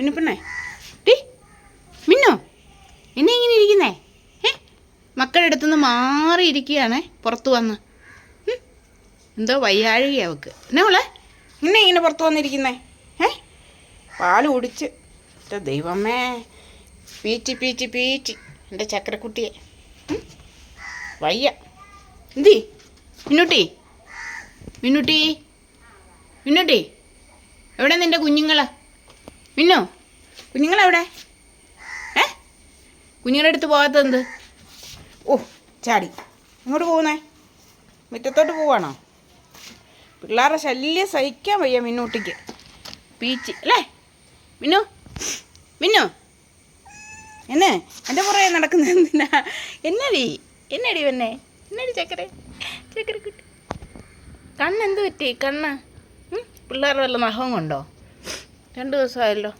മിന്നു പെണ്ണേ. മിന്നു എന്നെ ഇങ്ങനെ ഇരിക്കുന്നേ? ഏ മക്കളുടെ അടുത്തുനിന്ന് മാറിയിരിക്കുകയാണേ പുറത്ത് വന്ന്. എന്തോ വയ്യാഴിക അവക്ക് എന്നാ മോളെ ഇന്നെ ഇങ്ങനെ പുറത്ത് വന്നിരിക്കുന്നേ? ഏ പാൽ കുടിച്ച്. എന്റെ ദൈവമേ പീച്ചി പീച്ചി പീച്ചി എന്റെ ചക്കരക്കുട്ടിയെ വയ്യ. എന്തി? മിന്നുട്ടി മിന്നുട്ടി മിന്നുട്ടി. എവിടെ നിന്റെ കുഞ്ഞുങ്ങൾ മിന്നു? കുഞ്ഞുങ്ങളെവിടെ? ഏ? കുഞ്ഞുങ്ങളുടെ അടുത്ത് എന്ത്? ഓ ചാടി. ഇങ്ങോട്ട് പോകുന്നേ. മുറ്റത്തോട്ട് പോവാണോ? പിള്ളേരുടെ ശല്യം സഹിക്കാൻ വയ്യ മിന്നൂട്ടിക്ക്. പീച്ച്. അല്ലേ? മിന്നു? മിന്നു? എന്നെ? എന്റെ പുറകെ നടക്കുന്ന എന്തിനാ? എന്നടി? എന്നടി പെണ്ണെ എന്നടി ചക്കര? ചക്കര കുട്ടി. കണ്ണെന്ത് പറ്റി? കണ്ണ്? പിള്ളേരുടെ വല്ല നഖം കൊണ്ടോ? രണ്ട് ദിവസമായല്ലോ.